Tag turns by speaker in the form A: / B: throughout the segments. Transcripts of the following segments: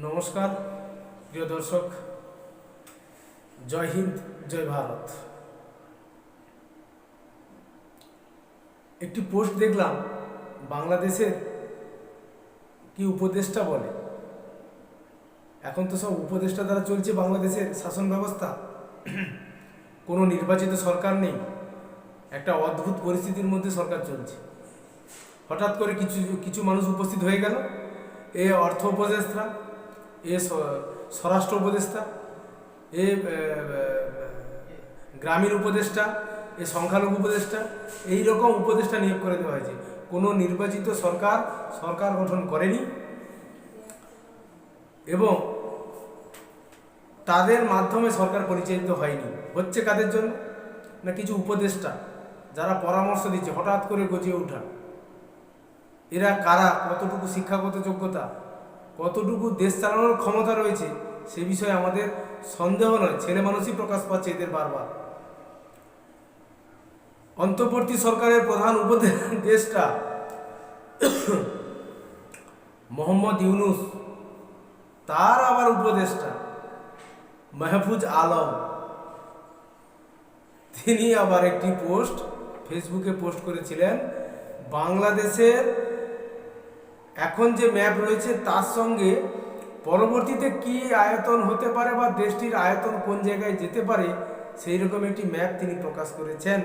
A: নমস্কার, প্রিয় দর্শক, জয় হিন্দ, জয় ভারত। একটি পোস্ট দেখলাম, বাংলাদেশের কি উপদেষ্টা বলে? এখন তো সব উপদেষ্টা দ্বারা চলছে বাংলাদেশের শাসন ব্যবস্থা। কোনো নির্বাচিত সরকার নেই, একটা অদ্ভুত পরিস্থিতির মধ্যে সরকার চলছে। হঠাৎ করে কিছু কিছু মানুষ উপস্থিত হয়ে গেল, এ অর্থ উপদেষ্টা। এ স্বরাষ্ট্র উপদেষ্টা এ, গ্রামীণ উপদেষ্টা, এ সংখ্যালঘু উপদেষ্টা, এই রকম উপদেষ্টা নিয়োগ করে দেওয়া হয়েছে। কোনো নির্বাচিত সরকার সরকার গঠন করেনি। এবং তাদের মাধ্যমে সরকার পরিচালিত হয়নি। হচ্ছে কাদের জন্য? না কিছু উপদেষ্টা যারা পরামর্শ দিচ্ছে, হঠাৎ করে গজিয়ে ওঠা। এরা কারা, কতটুকু শিক্ষাগত যোগ্যতা? কতটুকু দেশ চালানোর ক্ষমতা রয়েছে সে বিষয়ে আমাদের সন্দেহ নয়। ছেলে মানুষই প্রকাশ পাচ্ছে এদের বারবার। অন্তর্বর্তী সরকারের প্রধান উপদেষ্টা মোহাম্মদ ইউনুস, তার আবার উপদেষ্টা মাহফুজ আলম, তিনি আবার একটি পোস্ট ফেসবুকে পোস্ট করেছিলেন, বাংলাদেশের এখন যে ম্যাপ রয়েছে তার সঙ্গে পরবর্তীতে কি আয়তন হতে পারে বা দেশটির আয়তন কোন জায়গায় যেতে পারে, সেই রকম একটি ম্যাপ তিনি প্রকাশ করেছেন।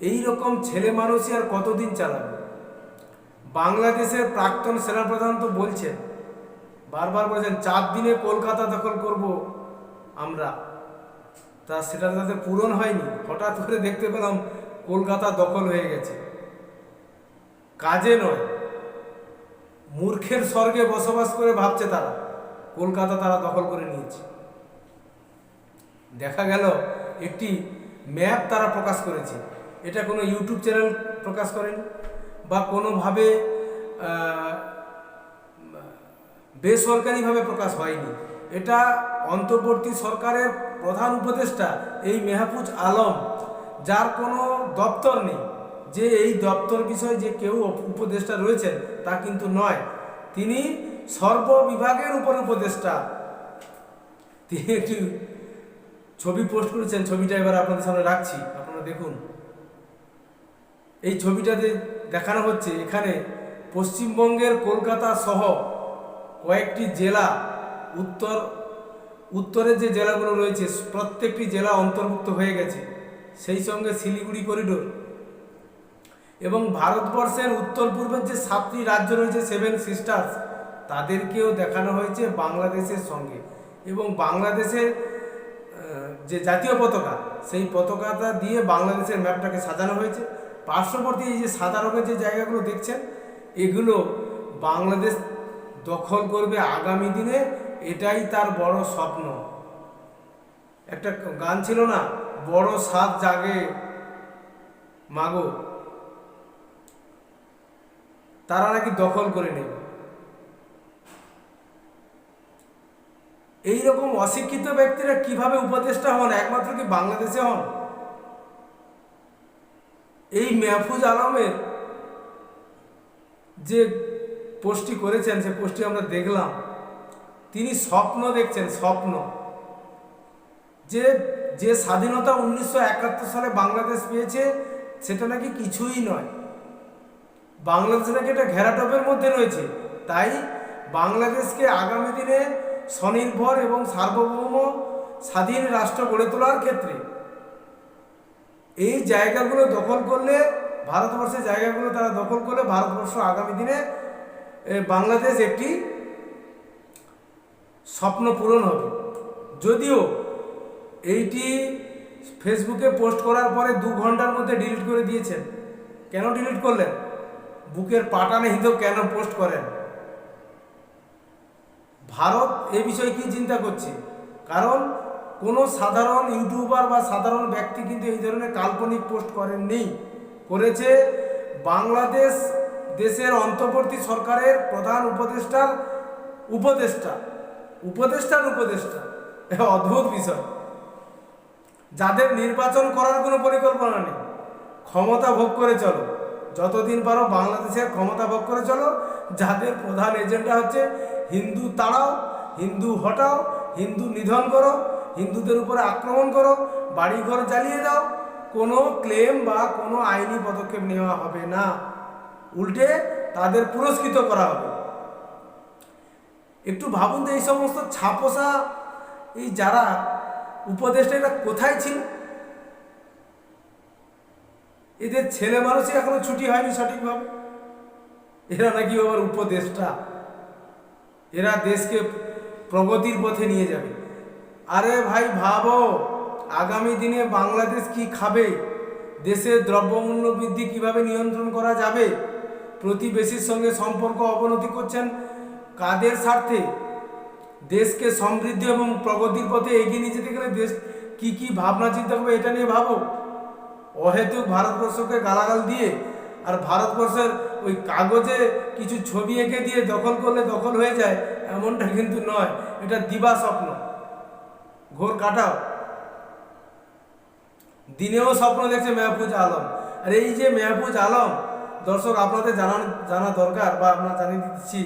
A: এই রকম ছেলে মানুষই আর কতদিন চালাবে? বাংলাদেশের প্রাক্তন সেনাপ্রধান তো বলছেন, বারবার বলছেন, চার দিনে কলকাতা দখল করব আমরা। তা সেটা তাদের পূরণ হয়নি। হঠাৎ করে দেখতে পেলাম কলকাতা দখল হয়ে গেছে। কাজে নয়। মূর্খের স্বর্গে বসবাস করে ভাবছে তারা। কলকাতা তারা দখল করে নিয়েছে। দেখা গেল একটি ম্যাপ তারা প্রকাশ করেছে। এটা কোনো ইউটিউব চ্যানেল প্রকাশ করেনি বা কোনোভাবে বেসরকারিভাবে প্রকাশ হয়নি। এটা অন্তর্বর্তী সরকারের প্রধান উপদেষ্টা এই মেহফুজ আলম, যার কোনো দপ্তর নেই। যে এই দপ্তর বিষয়ে যে কেউ উপদেষ্টা রয়েছেন, তা কিন্তু নয়। তিনি সর্ববিভাগের উপর উপদেষ্টা। তিনি একটি ছবি পোস্ট করেছেন, ছবিটা এবার আপনাদের সামনে রাখছি, আপনারা দেখুন। এই ছবিটাতে দেখানো হচ্ছে, এখানে পশ্চিমবঙ্গের কলকাতা সহ কয়েকটি জেলা, উত্তর, উত্তরের যে জেলাগুলো রয়েছে, প্রত্যেকটি জেলা অন্তর্ভুক্ত হয়ে গেছে। সেই সঙ্গে শিলিগুড়ি করিডোর এবং ভারতবর্ষের উত্তর পূর্বের যে সাতটি রাজ্য রয়েছে সেভেন সিস্টার্স তাদেরকেও দেখানো হয়েছে বাংলাদেশের সঙ্গে। এবং বাংলাদেশের যে জাতীয় পতাকা, সেই পতাকাটা দিয়ে বাংলাদেশের ম্যাপটাকে সাজানো হয়েছে। পার্শ্ববর্তী এই যে সাদা রঙের যে জায়গাগুলো দেখছেন, এগুলো বাংলাদেশ দখল করবে আগামী দিনে, এটাই তার বড় স্বপ্ন। একটা গান ছিল না, বড় সাত জাগে মাগো। তারা নাকি দখল করে নেবে। এই রকম অশিক্ষিত ব্যক্তিরা কীভাবে উপদেষ্টা হন? একমাত্র কি বাংলাদেশে হন? এই মেহফুজ আলমের যে পোস্টটি করেছেন, সে পোস্টটি আমরা দেখলাম। তিনি স্বপ্ন দেখছেন, স্বপ্ন। যে যে স্বাধীনতা উনিশশো একাত্তর সালে বাংলাদেশ পেয়েছে, সেটা নাকি কিছুই নয়। বাংলাদেশ নাকি এটা ঘেরাটপের মধ্যে রয়েছে। তাই বাংলাদেশকে আগামী দিনে স্বনির্ভর এবং সার্বভৌম স্বাধীন রাষ্ট্র গড়ে তোলার ক্ষেত্রে এই জায়গাগুলো দখল করলে, ভারতবর্ষের জায়গাগুলো তারা দখল করলে ভারতবর্ষ আগামী দিনে বাংলাদেশ একটি স্বপ্ন পূরণ হবে। যদিও এইটি ফেসবুকে পোস্ট করার পরে দু ঘণ্টার মধ্যে ডিলিট করে দিয়েছেন। কেন ডিলিট করলেন? বুকের পাটানে হিঁদেও কেন পোস্ট করেন? ভারত এ বিষয়ে কি চিন্তা করছে? কারণ কোনো সাধারণ ইউটিউবার বা সাধারণ ব্যক্তি কিন্তু এই ধরনের কাল্পনিক পোস্ট করেননি। করেছে বাংলাদেশ দেশের অন্তর্বর্তী সরকারের প্রধান উপদেষ্টার উপদেষ্টা উপদেষ্টার উপদেষ্টা? অদ্ভুত বিষয়। যাদের নির্বাচন করার কোনো পরিকল্পনা নেই, ক্ষমতা ভোগ করে চলো। যতদিন পারো বাংলাদেশের ক্ষমতা ভোগ করে চলো। যাদের প্রধান এজেন্ডা হচ্ছে হিন্দু তাড়াও, হিন্দু হটাও, হিন্দু নিধন করো, হিন্দুদের উপরে আক্রমণ করো, বাড়িঘর জ্বালিয়ে দাও, কোনো ক্লেম বা কোনো আইনি পদক্ষেপ নেওয়া হবে না। উল্টে তাদের পুরস্কৃত করা হবে। একটু ভাবুন তো এই সমস্ত ছাপোষা এই যারা উপদেশটা এটা কোথায় ছিল? এদের ছেলে মানুষই এখনও ছুটি হয়নি সঠিকভাবে। এরা নাকি আবার উপদেশটা এরা দেশকে প্রগতির পথে নিয়ে যাবে। আরে ভাই, ভাবো, আগামী দিনে বাংলাদেশ কি খাবে? দেশের দ্রব্যমূল্য বৃদ্ধি কীভাবে নিয়ন্ত্রণ করা যাবে? প্রতিবেশীর সঙ্গে সম্পর্ক অবনতি করছেন কাদের স্বার্থে? দেশকে সমৃদ্ধি এবং প্রগতির পথে এগিয়ে নিয়ে যেতে গেলে দেশ কি কি ভাবনা চিন্তা করবে এটা নিয়ে ভাবো। অহেতুক ভারতবর্ষকে গালাগাল দিয়ে আর ভারতবর্ষের ওই কাগজে কিছু ছবি এঁকে দিয়ে দখল করলে দখল হয়ে যায়, এমনটা কিন্তু নয়। এটা দিবা স্বপ্ন। ঘোর কাটাও। দিনেও স্বপ্ন দেখছে মেহফুজ আলম। আর এই যে মেহফুজ আলম, দর্শক, আপনাদের জানান, জানা দরকার বা আমরা জানিয়ে দিচ্ছি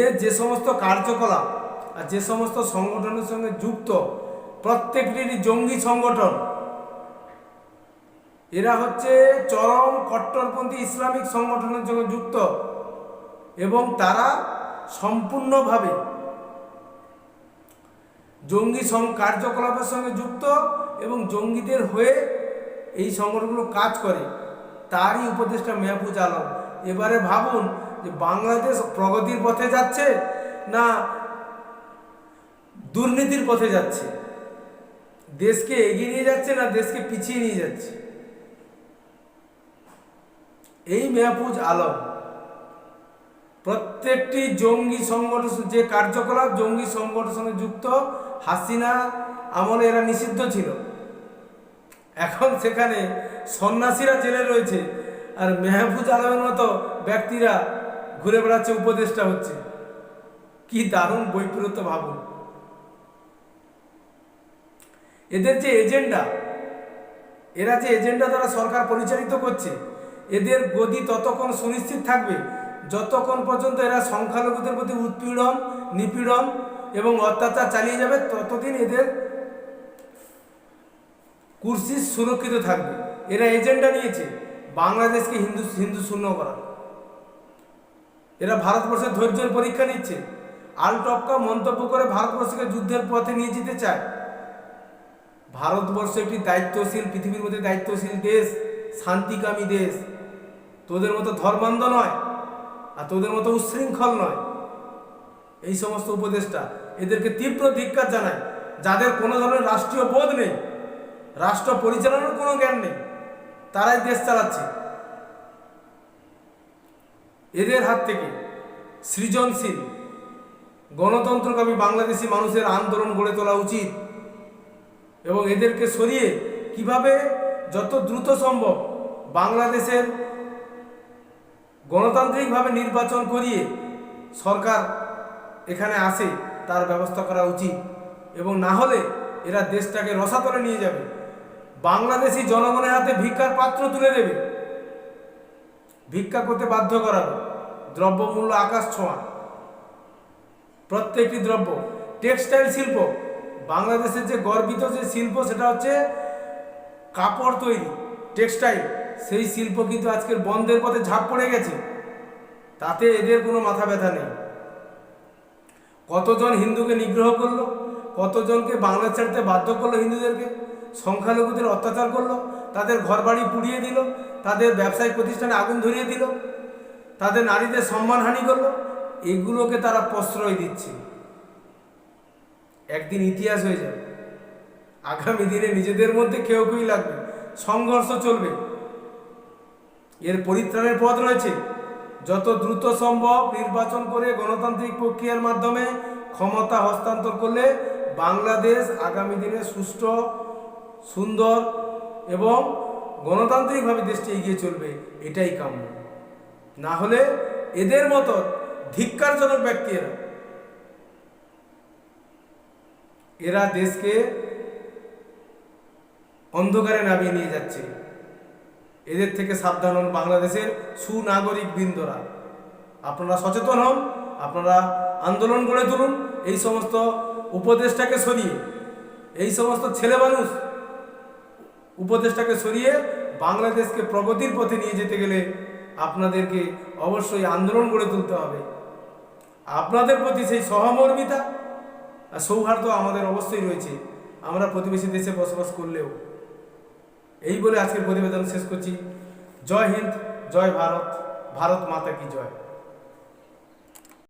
A: এর যে সমস্ত কার্যকলাপ আর যে সমস্ত সংগঠনের সঙ্গে যুক্ত, প্রত্যেকটিরই জঙ্গি সংগঠন এরা হচ্ছে চরম কট্টরপন্থী ইসলামিক সংগঠনের সঙ্গে যুক্ত এবং তারা সম্পূর্ণভাবে জঙ্গি কার্যকলাপের সঙ্গে যুক্ত এবং জঙ্গিদের হয়ে এই সংগঠনগুলো কাজ করে। তারই উপদেষ্টা মেহফুজ আলম। এবারে ভাবুন যে বাংলাদেশ প্রগতির পথে যাচ্ছে না দুর্নীতির পথে যাচ্ছে? দেশকে এগিয়ে নিয়ে যাচ্ছে না দেশকে পিছিয়ে নিয়ে যাচ্ছে? এই মেহফুজ আলম, প্রত্যেকটি জঙ্গি সংগঠন, যে কার্যকলাপ জঙ্গি সংগঠনের সঙ্গে যুক্ত, হাসিনা আমলে এরা নিষিদ্ধ ছিল। এখন সেখানে সন্ন্যাসীরা জেলে রয়েছে আর মেহফুজ আলমের মতো ব্যক্তিরা ঘুরে বেড়াচ্ছে, উপদেষ্টা হচ্ছে। কি দারুণ বৈপরীত্য ভাবুন। এদের যে এজেন্ডা, এরা যে এজেন্ডা দ্বারা সরকার পরিচালিত করছে এদের গদি ততক্ষণ সুনিশ্চিত থাকবে যতক্ষণ পর্যন্ত এরা সংখ্যালঘুদের প্রতি উৎপীড়ন, নিপীড়ন এবং অত্যাচার চালিয়ে যাবে, ততদিন এদের কুর্সি সুরক্ষিত থাকবে। এরা এজেন্ডা নিয়েছে, বাংলাদেশকে হিন্দু হিন্দু শূন্য করা এরা ভারতবর্ষের ধৈর্যের পরীক্ষা নিচ্ছে। আলটপকা মন্তব্য করে ভারতবর্ষকে যুদ্ধের পথে নিয়ে যেতে চায়। ভারতবর্ষ একটি দায়িত্বশীল, পৃথিবীর মধ্যে দায়িত্বশীল দেশ, শান্তিকামী দেশ। তোদের মতো ধর্মান্ধ নয়, আর তোদের মতো উচ্ছৃঙ্খল নয়। এই সমস্ত উপদেষ্টা এদেরকে তীব্র ধিক্কার জানায়, যাদের কোনো ধরনের রাষ্ট্রীয় বোধ নেই, রাষ্ট্র পরিচালনার কোনো জ্ঞান নেই, তারাই দেশ চালাচ্ছে। এদের হাত থেকে সৃজনশীল গণতন্ত্রকামী বাংলাদেশি মানুষের আন্দোলন গড়ে তোলা উচিত এবং এদেরকে সরিয়ে কীভাবে যত দ্রুত সম্ভব বাংলাদেশের গণতান্ত্রিকভাবে নির্বাচন করিয়ে সরকার এখানে আসে, তার ব্যবস্থা করা উচিত। এবং না হলে এরা দেশটাকে রসাতলে নিয়ে যাবে। বাংলাদেশি জনগণের হাতে ভিক্ষার পাত্র তুলে দেবে। ভিক্ষা করতে বাধ্য করাবে। দ্রব্যমূল্য আকাশ ছোঁয়া। প্রত্যেকটি দ্রব্য, টেক্সটাইল শিল্প, বাংলাদেশের যে গর্বিত যে শিল্প, সেটা হচ্ছে কাপড় তৈরি, টেক্সটাইল। সেই শিল্প কিন্তু আজকের বন্ধের পথে ঝাঁপ পড়ে গেছে। তাতে এদের কোনো মাথা ব্যথা নেই। কতজন হিন্দুকে নিগ্রহ করল? কতজনকে বাংলা ছাড়তে বাধ্য করল হিন্দুদেরকে? সংখ্যালঘুদের অত্যাচার করল? তাদের ঘরবাড়ি পুড়িয়ে দিল? তাদের ব্যবসায়িক প্রতিষ্ঠানে আগুন ধরিয়ে দিল? তাদের নারীদের সম্মানহানি করল? এগুলোকে তারা প্রশ্রয় দিচ্ছে। একদিন ইতিহাস হয়ে যাবে। আগামী দিনে নিজেদের মধ্যে কেউ কেউ লাগবে। সংঘর্ষ চলবে। এর পরিত্রাণের পথ রয়েছে। যত দ্রুত সম্ভব নির্বাচন করে গণতান্ত্রিক প্রক্রিয়ার মাধ্যমে ক্ষমতা হস্তান্তর করলে বাংলাদেশ আগামী দিনে সুষ্ঠু, সুন্দর এবং গণতান্ত্রিকভাবে দেশটি এগিয়ে চলবে, এটাই কাম্য। না হলে এদের মতো ধিক্কারজনক ব্যক্তিরা এরা দেশকে অন্ধকারে নামিয়ে নিয়ে যাচ্ছে। এদের থেকে সাবধান হন বাংলাদেশের সুনাগরিক বৃন্দরা। আপনারা সচেতন হন, আপনারা আন্দোলন গড়ে তুলুন, এই সমস্ত উপদেশটাকে সরিয়ে, এই সমস্ত ছেলে মানুষ উপদেশটাকে সরিয়ে বাংলাদেশকে প্রগতির পথে নিয়ে যেতে গেলে আপনাদেরকে অবশ্যই আন্দোলন গড়ে তুলতে হবে। আপনাদের প্রতি সেই সহমর্মিতা আর সৌহার্দ্য আমাদের অবশ্যই রয়েছে। আমরা প্রতিবেশী দেশে বসবাস করলেও এই বলে আজকের প্রতিবেদন শেষ করছি। জয় হিন্দ জয় ভারত ভারত মাতা কি জয়?